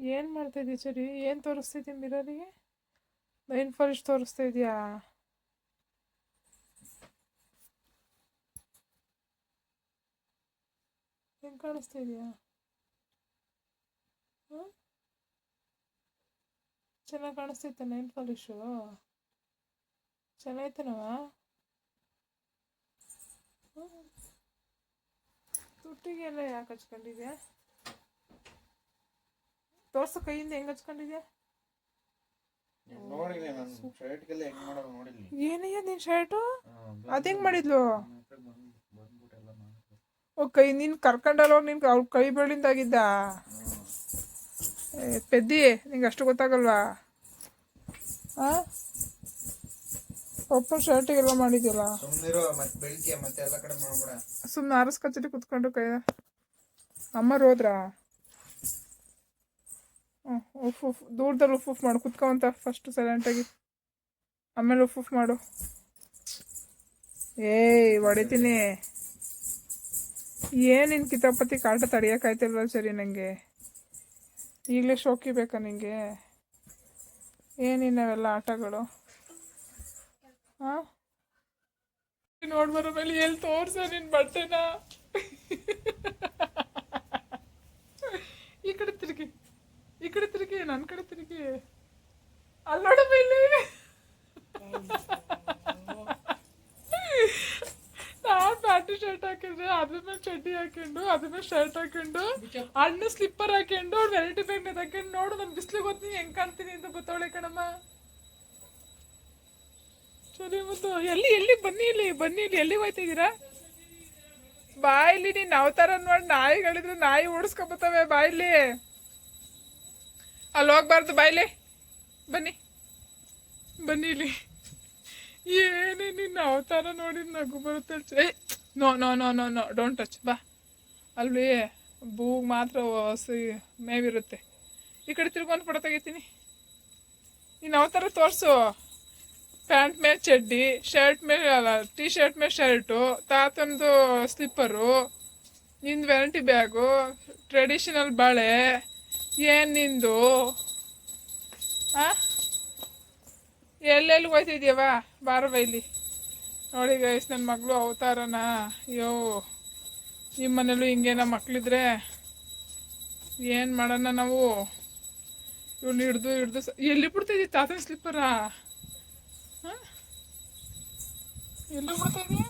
ಏನು ಮಾಡ್ತಾ ಇದೀಯ ಸರಿ ಏನು ಇದೀನಿ ಮಿರರಿಗೆ? ನೈನ್ ಫಾರೆಸ್ಟ್ ತೋರಿಸ್ತಾ ಇದೆಯಾ? ಹೆಂಗ್ ಕಾಣಿಸ್ತಾ ಇದೆಯಾ? ಚೆನ್ನಾಗಿ ಕಾಣಿಸ್ತೈತೆ ನೈನ್ ಪಾಲಿಶು ಚೆನ್ನಾಯ್ತನವ ತುಟ್ಟಿಗೆಲ್ಲ ಯಾಕೆ ಹಚ್ಕೊಂಡಿದ್ಯಾ? ತೋರ್ಸು ಕೈಯಿಂದ ಹೆಂಗ್ ಹಚ್ಕೊಂಡಿದ್ಯಾ? ನೋಡಿಲ್ಲ ನಾನು ಶರ್ಟ್ಗೆಲ್ಲ ಹೆಂಗ್ ಮಾಡೋದು ನೋಡಿಲ್ಲ. ಏನಯ್ಯ ನಿನ್ ಶರ್ಟು? ಅದ್ ಹೆಂಗ್ ಮಾಡಿದ್ಲು? ಓ ಕೈ ನೀನ್ ಕರ್ಕೊಂಡಲ್ಲ ನಿನ್ ಅವ್ರ ಕೈ ಬೆಳಿಂದಾಗಿದ್ದ ಪೆದ್ದಿ ನಿಂಗೆ ಅಷ್ಟು ಗೊತ್ತಾಗಲ್ವಾ? ಆ? ಪಪ್ಪ ಶರ್ಟಿಗೆಲ್ಲ ಮಾಡಿದ್ಯಲ್ಲ? ಸುಮ್ಮನೆ ಅರಸ್ ಕಚೇರಿ ಕುತ್ಕೊಂಡು ಕೈ ಅಮ್ಮರು ಹೋದ್ರಾ ಉಫ್ ಉಫ್, ದೂರದಲ್ಲಿ ಉಫ್ ಉಫ್ ಮಾಡು. ಕುತ್ಕೊಂತ ಫಸ್ಟ್ ಸೈಲೆಂಟಾಗಿ ಆಮೇಲೆ ಉಫ್ ಉಫ್ ಮಾಡು. ಏಯ್, ಹೊಡಿತೀನಿ. ಏನು ನಿನ್ನ ಕಿತಾಪತಿ? ಕಾಟ ತಡಿಯೋಕ್ಕಾಯ್ತಿಲ್ವ ಸರಿ ನನಗೆ ಈಗಲೇ ಶೋಕಿ ಬೇಕಾ ನಿಂಗೆ ಏನಿನ್ನವೆಲ್ಲ ಆಟಗಳು? ಹಾಂ? ನೋಡ್ಬರೋ ಮೇಲೆ ಎಲ್ಲಿ ತೋರ್ಸ ನಿನ್ನ ಬಟ್ಟೆನ ಈ ಕಡೆ ತಿರುಗಿ ಈ ಕಡೆ ತಿರುಗಿ ನನ್ನ ಕಡೆ ತಿರುಗಿ. ಅಲ್ಲಿ ಮೇಲೆ ನಾನು ಪ್ಯಾಂಟ್ ಶರ್ಟ್ ಹಾಕಿದ್ರೆ, ಅದ್ರ ಮೇಲೆ ಚಡ್ಡಿ ಹಾಕೊಂಡು, ಅದ್ರ ಶರ್ಟ್ ಹಾಕೊಂಡು ಅಣ್ಣ ಸ್ಲಿಪ್ಪರ್ ಹಾಕೊಂಡು ಅವ್ಳು ವೆರೈಟಿ ಬ್ಯಾಗ್ ಹಾಕೊಂಡು ನೋಡು ನನ್ನ ಬಿಸಿಲಿಗೆ ಗೊತ್ತೀನಿ ಹೆಂಗ್ ಕಾಣ್ತೀನಿ ಅಂತ ಗೊತ್ತವಳೆ ಕಣಮ್ಮ. ಸರಿ, ಮತ್ತು ಎಲ್ಲಿ ಎಲ್ಲಿ, ಬನ್ನಿ ಇಲ್ಲಿ ಬನ್ನಿ ಇಲ್ಲಿ ಎಲ್ಲಿ ಹೋಯ್ತಿದ್ದೀರಾ ಬಾಯಿಲಿ ನೀನ್ ಅವತಾರ ನೋಡಿ, ನಾಯಿಗಳಿದ್ರೆ ನಾಯಿ ಓಡಿಸ್ಕೊಬತ್ತವೆ ಬಾಯಿಲಿ ಅಲ್ಲಿ ಹೋಗ್ಬಾರ್ದು ಬಾಯಿಲಿ. ಬನ್ನಿ. ಬನ್ನಿಲಿ ಏನೇ ನಿನ್ನ ಅವತಾರ ನೋಡಿ ನಗು ಬರುತ್ತೆ no no no no no don't touch ಬಾ. ಅಲ್ಲಿ ಬೂಗ್ ಮಾತ್ರ ಹಸಿ ಮೇವಿರುತ್ತೆ. ಈ ಕಡೆ ತಿರ್ಗೊಂದು ಫೋಟೋ ತೆಗಿತೀನಿ. ನೀನು ಅವತಾರ ತೋರಿಸು. ಪ್ಯಾಂಟ್ ಮೇಲೆ ಚಡ್ಡಿ, ಶರ್ಟ್ ಮೇಲೆ, ಅಲ್ಲ ಟೀ ಶರ್ಟ್ ಮೇಲೆ ಶರ್ಟು ತಾತನದು ಸ್ಲಿಪ್ಪರು, ನಿಂದು ವೆರೈಟಿ ಬ್ಯಾಗು ಟ್ರೆಡಿಷನಲ್ ಬಳೆ ಏನು ನಿಂದು ಎಲ್ಲೆಲ್ಲಿ ಹೋಯ್ತಿದ್ಯವ ಬಾರವ ಇಲ್ಲಿ ನೋಡಿ ಗೈಸ್ ನನ್ನ ಮಗಳು ಅವತಾರನ. ಅಯ್ಯೋ ನಿಮ್ಮ ಮನೇಲೂ ಹಿಂಗೇನ ಮಕ್ಳಿದ್ರೆ ಏನು ಮಾಡೋಣ ನಾವು? ಇವ್ನು ಹಿಡ್ದು ಹಿಡ್ದು ಎಲ್ಲಿ ಬಿಡ್ತಿದ್ದಿ ತಾತನ ಸ್ಲಿಪ್ಪರಾ ಹಾಂ ಎಲ್ಲಿ ಬಿಡ್ತಿದ್ದಿ?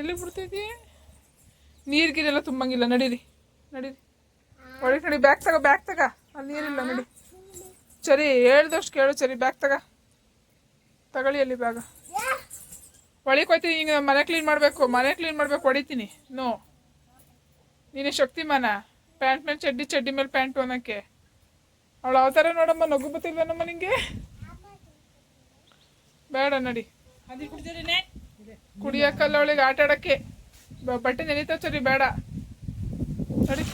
ಎಲ್ಲಿ ಬಿಡ್ತಿದ್ದಿ? ನೀರ್ಗಿರೆಲ್ಲ ತುಂಬಂಗಿಲ್ಲ, ನಡೀರಿ ನಡೀರಿ. ಒಳಗೆ ನಡಿ ಬ್ಯಾಗ್ ತಗೋ ಬ್ಯಾಗ್ ತಗ. ಅಲ್ಲಿ ನೀರಿಲ್ಲ ನಡಿ. ಸರಿ ಹೇಳ್ದಷ್ಟು ಕೇಳು ಸರಿ ಬ್ಯಾಗ್ ತಗ. ತಗೊಳ್ಳಿ ಅಲ್ಲಿ ಬ್ಯಾಗ ಒಳಗೆ ಹೋಯ್ತೀನಿ ಈಗ ಮನೆ ಕ್ಲೀನ್ ಮಾಡಬೇಕು ಮನೆ ಕ್ಲೀನ್ ಮಾಡ್ಬೇಕು ಹೊಡಿತೀನಿ. ನೋ ನೀನೇ ಶಕ್ತಿಮಾನ. ಪ್ಯಾಂಟ್ ಮೇಲೆ ಚಡ್ಡಿ ಚಡ್ಡಿ ಮೇಲೆ ಪ್ಯಾಂಟು ಅನ್ನೋಕ್ಕೆ ಅವಳು ಅವತಾರ ನೋಡಮ್ಮ ನಗು ಬತ್ತಿಲ್ವೇನಮ್ಮ ನಿಂಗೆ? ಬೇಡ ನಡಿ. ಕುಡಿಯಕ್ಕಲ್ಲ ಅವಳಿಗೆ ಆಟ ಆಡೋಕ್ಕೆ ಬಟ್ಟೆ ನೆನೀತಾವ್ ಸರಿ ಬೇಡ. ನಡಿ.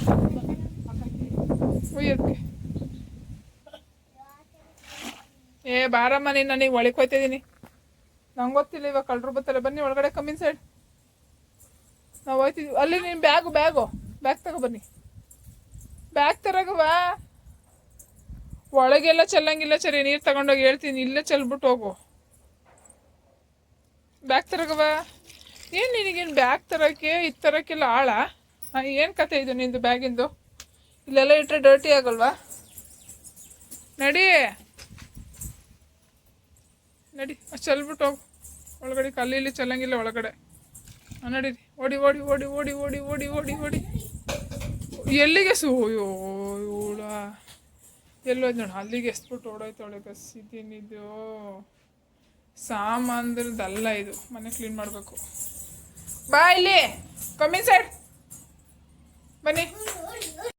ಏ, ಬಾರಮ್ಮ, ನೀನು ನನಗೆ ಒಳಗೆ ಹೋಯ್ತಿದ್ದೀನಿ ನಂಗೆ ಗೊತ್ತಿಲ್ಲ, ಇವಾಗ ಕಳ್ಳರು ಬರ್ತಾರೆ ಬನ್ನಿ, ಒಳಗಡೆ ಕಮ್ಮಿನ್ ಸೈಡ್ ನಾವು ಹೋಯ್ತಿದ್ವಿ. ಅಲ್ಲಿ ನೀನು ಬ್ಯಾಗು ಬ್ಯಾಗು ಬ್ಯಾಗ್ ತಗೋ ಬನ್ನಿ. ಬ್ಯಾಗ್ ತರಗವಾ ಒಳಗೆಲ್ಲ ಚೆಲ್ಲಂಗಿಲ್ಲ ಸರಿ ನೀರು ತಗೊಂಡೋಗಿ ಹೇಳ್ತೀನಿ. ಇಲ್ಲೇ ಚೆಲ್ಬಿಟ್ಟು ಹೋಗು. ಬ್ಯಾಗ್ ತರಗವ ಏನು ನಿನಗೇನು ಬ್ಯಾಗ್ ತರೋಕ್ಕೆ, ಇದು ತರೋಕ್ಕೆಲ್ಲ ಆಳ? ಏನು ಕತೆ ಇದು ನಿಂದು ಬ್ಯಾಗಿಂದು ಇಲ್ಲೆಲ್ಲ ಇಟ್ಟರೆ ಡರ್ಟಿ ಆಗಲ್ವಾ? ನಡಿ. ನಡಿ ಅಷ್ಟು ಚೆಲ್ಬಿಟ್ಟು ಹೋಗು. ಒಳಗಡೆ ಕಲ್ಲಿ ಇಲ್ಲಿ ಚೆಲ್ಲಂಗಿಲ್ಲ ಒಳಗಡೆ. ನಡೀರಿ ಓಡಿ ಓಡಿ ಓಡಿ ಓಡಿ ಓಡಿ ಓಡಿ ಓಡಿ ಓಡಿ. ಎಲ್ಲಿಗೆ ಸು ಅಯ್ಯೋ, ಇವಳ. ನೋಡಿ, ಅಲ್ಲಿಗೆ ಎಸ್ಬಿಟ್ಟು ಓಡೋಯ್ತಾಳೆ ಕಸಿದ್ದೀನಿದ್ದು ಸಾಮಾನ್ದ್ರದ್ದಲ್ಲ ಇದು. ಮನೆ ಕ್ಲೀನ್ ಮಾಡಬೇಕು. ಬಾ ಇಲ್ಲಿ. ಕಮ್ಮಿ ಸೈಡ್ ಬನ್ನಿ.